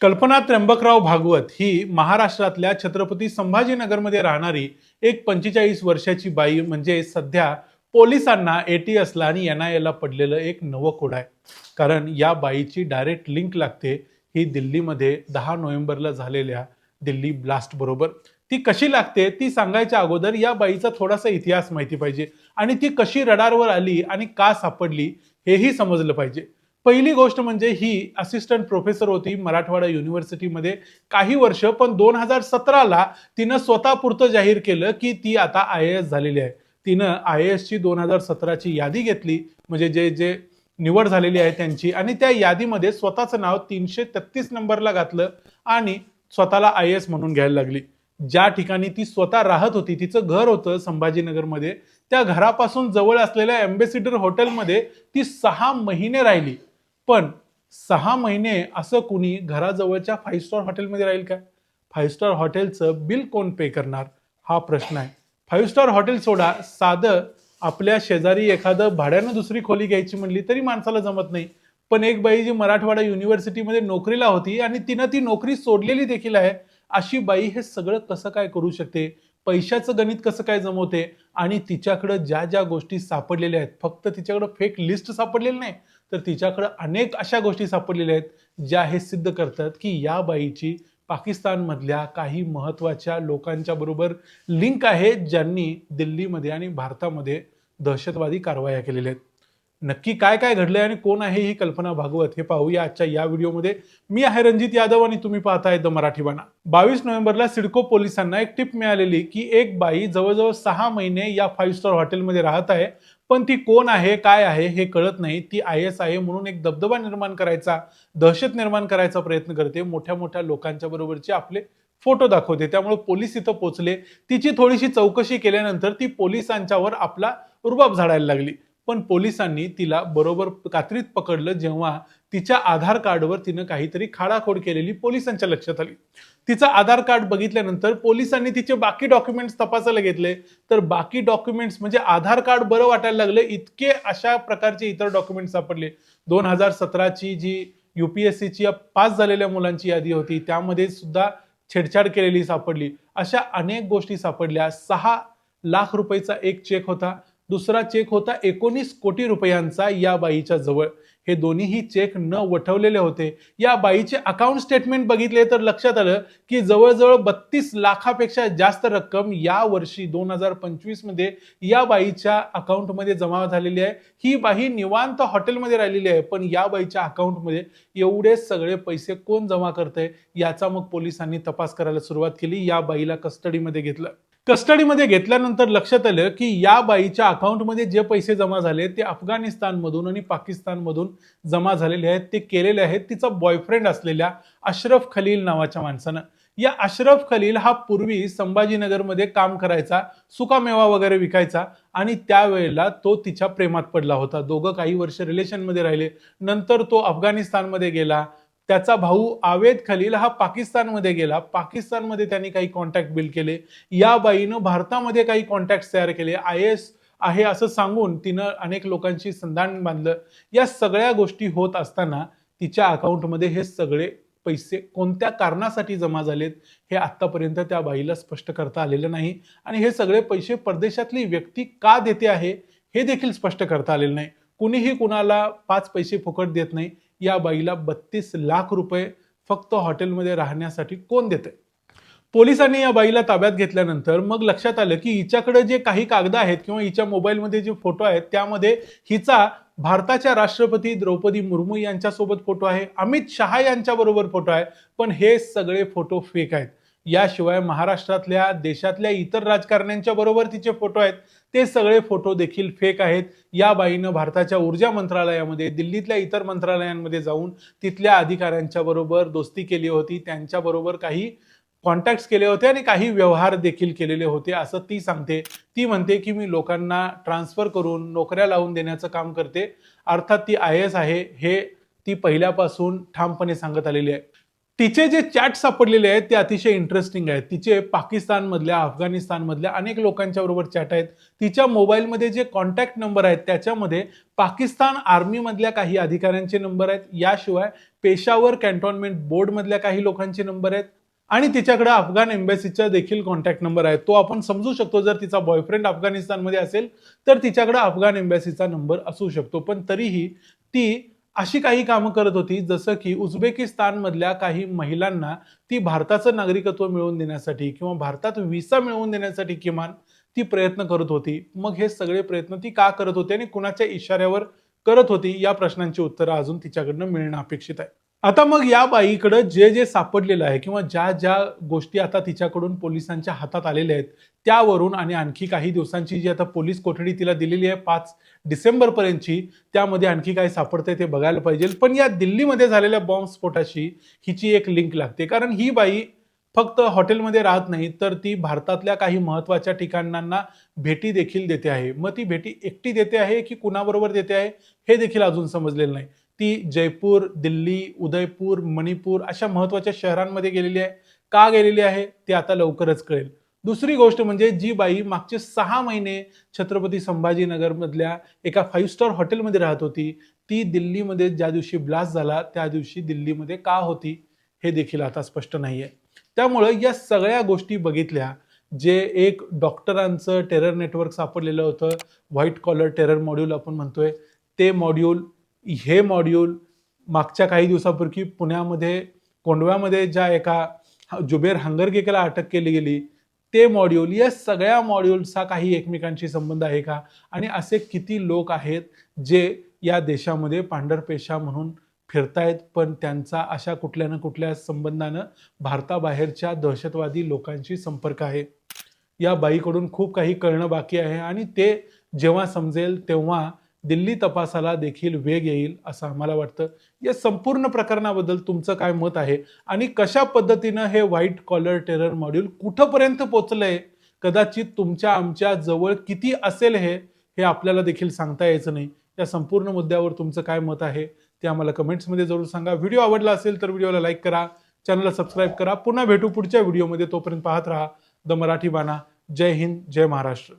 कल्पना त्र्यंबकराव भागवत ही महाराष्ट्रातल्या छत्रपती संभाजीनगरमध्ये राहणारी एक पंचेचाळीस वर्षाची बाई म्हणजे सध्या पोलिसांना एटीएसला आणि एन आय एला पडलेलं एक नवं कोड आहे. कारण या बाईची डायरेक्ट लिंक लागते ही दिल्लीमध्ये दहा नोव्हेंबरला झालेल्या दिल्ली ब्लास्ट बरोबर. ती कशी लागते ती सांगायच्या अगोदर या बाईचा थोडासा इतिहास माहिती पाहिजे आणि ती कशी रडारवर आली आणि का सापडली हेही समजलं पाहिजे. पहिली गोष्ट म्हणजे ही असिस्टंट प्रोफेसर होती मराठवाडा युनिव्हर्सिटीमध्ये काही वर्ष पण दोन हजार सतराला तिनं स्वतःपुरतं जाहीर केलं की ती आता आय एस झालेली आहे. तिनं आय एस ची दोन हजार सतराची यादी घेतली म्हणजे जे जे निवड झालेली आहे त्यांची आणि त्या यादीमध्ये स्वतःचं नाव तीनशे तेहतीस नंबरला घातलं आणि स्वतःला आय एस म्हणून घ्यायला लागली. ज्या ठिकाणी ती स्वतः राहत होती तिचं घर होतं संभाजीनगरमध्ये त्या घरापासून जवळ असलेल्या अँबेसिडर हॉटेलमध्ये ती सहा महिने राहिली. पण सहा महिने असं कुणी घराजवळच्या फाईव्ह स्टार हॉटेलमध्ये राहील का फाईव्ह स्टार हॉटेलचं बिल कोण पे करणार? हा प्रश्न आहे. फाईव्ह स्टार हॉटेल सोडा साधं आपल्या शेजारी एखादं भाड्यानं दुसरी खोली घ्यायची म्हणली तरी माणसाला जमत नाही. पण एक बाई जी मराठवाडा युनिव्हर्सिटीमध्ये नोकरीला होती आणि तिनं ती नोकरी सोडलेली देखील आहे अशी बाई हे सगळं कसं काय करू शकते? पैशाचं गणित कसं काय जमवते? आणि तिच्याकडं ज्या ज्या गोष्टी सापडलेल्या आहेत फक्त तिच्याकडं फेक लिस्ट सापडलेली नाही. तर तिच्याकडं अनेक अशा गोष्टी सापडलेल्या आहेत ज्या हे सिद्ध करतात की या बाईची पाकिस्तानमधल्या काही महत्त्वाच्या लोकांच्या बरोबर लिंक आहे ज्यांनी दिल्लीमध्ये आणि भारतामध्ये दहशतवादी कारवाया केलेल्या आहेत. नक्की काय काय घडलंय आणि कोण आहे ही कल्पना भागवत हे पाहूया आजच्या या व्हिडिओमध्ये. मी आहे रणजित यादव आणि तुम्ही पाहताय द मराठी बाणा बावीस नोव्हेंबरला सिडको पोलिसांना एक टिप मिळालेली की एक बाई जवळजवळ सहा महिने या फाईव्ह स्टार हॉटेलमध्ये राहत आहे पण ती कोण आहे काय आहे हे कळत नाही. ती आय एस आहे म्हणून एक दबदबा निर्माण करायचा दहशत निर्माण करायचा प्रयत्न करते. मोठ्या मोठ्या लोकांच्या बरोबरचे आपले फोटो दाखवते. त्यामुळे पोलीस इथं पोचले तिची थोडीशी चौकशी केल्यानंतर ती पोलिसांच्यावर आपला रुबाब झाडायला लागली. पण पोलिसांनी तिला बरोबर कात्रीत पकडलं जेव्हा तिच्या आधार कार्डवर तिनं काहीतरी खाडाखोड केलेली पोलिसांच्या लक्षात आली. तिचं आधार कार्ड बघितल्यानंतर पोलिसांनी तिचे बाकी डॉक्युमेंट्स तपासायला घेतले. तर बाकी डॉक्युमेंट्स म्हणजे आधार कार्ड बरं वाटायला लागलं इतके अशा प्रकारचे इतर डॉक्युमेंट्स सापडले. दोन हजार सतराची जी युपीएससीची पास झालेल्या मुलांची यादी होती त्यामध्ये सुद्धा छेडछाड केलेली सापडली. अशा अनेक गोष्टी सापडल्या. सहा लाख रुपयेचा एक चेक होता. दुसरा चेक होता एकोणीस कोटी रुपयांचा या बाईच्या जवळ. हे दोन्हीही चेक न वठवलेले होते. या बाईचे अकाउंट स्टेटमेंट बघितले तर लक्षात आलं की जवळजवळ बत्तीस लाखापेक्षा जास्त रक्कम या वर्षी दोन हजार पंचवीसमध्ये या बाईच्या अकाउंटमध्ये जमा झालेली आहे. ही बाई निवांत हॉटेलमध्ये राहिलेली आहे पण या बाईच्या अकाउंटमध्ये एवढे सगळे पैसे कोण जमा करतंय याचा मग पोलिसांनी तपास करायला सुरुवात केली. या बाईला कस्टडीमध्ये घेतलं. कस्टडीमध्ये घेतल्यानंतर लक्षात आलं की या बाईच्या अकाउंटमध्ये जे पैसे जमा झाले ते अफगाणिस्तानमधून आणि पाकिस्तानमधून जमा झालेले आहेत ते केलेले आहेत. तिचा बॉयफ्रेंड असलेल्या अशरफ खलील नावाच्या माणसानं. या अशरफ खलील हा पूर्वी संभाजीनगरमध्ये काम करायचा सुकामेवा वगैरे विकायचा आणि त्यावेळेला तो तिच्या प्रेमात पडला होता. दोघं काही वर्ष रिलेशनमध्ये राहिले. नंतर तो अफगाणिस्तानमध्ये गेला. त्याचा भाऊ आवेद खलील हा पाकिस्तानमध्ये गेला. पाकिस्तानमध्ये त्यांनी काही कॉन्टॅक्ट बिल्ड केले. या बाईनं भारतामध्ये काही कॉन्टॅक्ट तयार केले. आय एस आहे असं सांगून तिनं अनेक लोकांशी संधान बांधलं. या सगळ्या गोष्टी होत असताना तिच्या अकाउंटमध्ये हे सगळे पैसे कोणत्या कारणासाठी जमा झालेत हे आत्तापर्यंत त्या बाईला स्पष्ट करता आलेलं नाही. आणि हे सगळे पैसे परदेशातली व्यक्ती का देते आहे हे देखील स्पष्ट करता आलेलं नाही. कुणीही कुणाला पाच पैसे फुकट देत नाही. या बाईला बत्तीस लाख रुपये फक्त हॉटेलमध्ये राहण्यासाठी कोण देते पोलिसांनी या बाईला ताब्यात घेतल्यानंतर मग लक्षात आलं की हिच्याकडे जे काही कागद आहेत किंवा हिच्या मोबाईलमध्ये जे फोटो आहेत त्यामध्ये हिचा भारताच्या राष्ट्रपती द्रौपदी मुर्मू यांच्यासोबत फोटो आहे अमित शहा यांच्याबरोबर फोटो आहे पण हे सगळे फोटो फेक आहेत. याशिवाय महाराष्ट्रातल्या देशातल्या इतर राजकारण्यांच्या बरोबर तिचे फोटो आहेत. ते सगळे फोटो देखील फेक आहेत. या बाईनं भारताच्या ऊर्जा मंत्रालयामध्ये दिल्लीतल्या इतर मंत्रालयांमध्ये जाऊन तिथल्या अधिकाऱ्यांच्या बरोबर दोस्ती केली होती. त्यांच्याबरोबर काही कॉन्टॅक्ट केले होते आणि काही व्यवहार देखील केलेले होते. असं ती सांगते. ती म्हणते की मी लोकांना ट्रान्सफर करून नोकऱ्या लावून देण्याचं काम करते. अर्थात ती आय एस आहे. हे ती पहिल्यापासून ठामपणे सांगत आलेली आहे. तिचे जे चॅट सापडलेले आहेत ते अतिशय इंटरेस्टिंग आहेत. तिचे पाकिस्तानमधल्या अफगाणिस्तानमधल्या अनेक लोकांच्या बरोबर चॅट आहेत. तिच्या मोबाईलमध्ये जे कॉन्टॅक्ट नंबर आहेत त्याच्यामध्ये पाकिस्तान आर्मीमधल्या काही अधिकाऱ्यांचे नंबर आहेत. याशिवाय पेशावर कॅन्टॉनमेंट बोर्डमधल्या काही लोकांचे नंबर आहेत. आणि तिच्याकडे अफगाण एम्बॅसीचा देखील कॉन्टॅक्ट नंबर आहे. तो आपण समजू शकतो जर तिचा बॉयफ्रेंड अफगाणिस्तानमध्ये असेल तर तिच्याकडे अफगाण एम्बॅसीचा नंबर असू शकतो. पण तरीही ती अशी काही कामं करत होती जसं की उझबेकिस्तानमधल्या काही महिलांना ती भारताचं नागरिकत्व मिळवून देण्यासाठी किंवा भारतात व्हिसा मिळवून देण्यासाठी किमान ती प्रयत्न करत होती. मग हे सगळे प्रयत्न ती का करत होती आणि कुणाच्या इशाऱ्यावर करत होती या प्रश्नांची उत्तरं अजून तिच्याकडनं मिळणं अपेक्षित आहे. आता मग या बाईकडं जे जे सापडलेलं आहे किंवा ज्या ज्या गोष्टी आता तिच्याकडून पोलिसांच्या हातात आलेल्या आहेत त्यावरून आणि आणखी काही दिवसांची जी आता पोलीस कोठडी तिला दिलेली आहे पाच डिसेंबर पर्यंतची त्यामध्ये आणखी काय सापडतंय ते बघायला पाहिजे. पण या दिल्लीमध्ये झालेल्या बॉम्बस्फोटाशी हिची एक लिंक लागते. कारण ही बाई फक्त हॉटेलमध्ये राहत नाही तर ती भारतातल्या काही महत्त्वाच्या ठिकाणांना भेटी देखील देते आहे. मग ती भेटी एकटी देते आहे की कुणाबरोबर देते आहे हे देखील अजून समजलेलं नाही. ती जयपूर दिल्ली उदयपूर मणिपूर अशा महत्त्वाच्या शहरांमध्ये गेलेली आहे. का गेलेली आहे? ते आता लवकरच कळेल. दुसरी गोष्ट म्हणजे जी बाई मागचे सहा महिने छत्रपती संभाजीनगरमधल्या एका फाईव्ह स्टार हॉटेलमध्ये राहत होती ती दिल्लीमध्ये ज्या दिवशी ब्लास्ट झाला त्या दिवशी दिल्लीमध्ये का होती हे देखील आता स्पष्ट नाही आहे त्यामुळं या सगळ्या गोष्टी बघितल्या जे एक डॉक्टरांचं टेरर नेटवर्क सापडलेलं होतं व्हाईट कॉलर टेरर मॉड्यूल आपण म्हणतोय ते मॉड्यूल हे मॉड्यूल मागच्या काही दिवसापूर्वी पुण्यामध्ये कोंडव्यामध्ये ज्या एका जुबेर हंगरगेकला अटक केली गेली ते मॉड्यूल या सगळ्या मॉड्यूलचा काही एकमेकांशी संबंध आहे का? आणि असे किती लोक आहेत जे या देशामध्ये पांढरपेशा म्हणून फिरतायत पण त्यांचा अशा कुठल्या ना कुठल्या संबंधानं भारताबाहेरच्या दहशतवादी लोकांशी संपर्क आहे? या बाईकडून खूप काही कळणं बाकी आहे आणि ते जेव्हा समजेल तेव्हा दिल्ली तपासाला देखील वेग येईल असं आम्हाला वाटतं. या संपूर्ण प्रकरणाबद्दल तुमचं काय मत आहे? आणि कशा पद्धतीनं हे व्हाईट कॉलर टेरर मॉड्यूल कुठंपर्यंत पोचलंय? कदाचित तुमच्या आमच्या जवळ किती असेल हे हे आपल्याला देखील सांगता यायचं नाही. या संपूर्ण मुद्द्यावर तुमचं काय मत आहे ते आम्हाला कमेंट्समध्ये जरूर सांगा. व्हिडिओ आवडला असेल तर व्हिडिओला लाईक करा. चॅनलला सबस्क्राईब करा. पुन्हा भेटू पुढच्या व्हिडिओमध्ये तोपर्यंत पाहत राहा. द मराठी बाणा. जय हिंद जय महाराष्ट्र.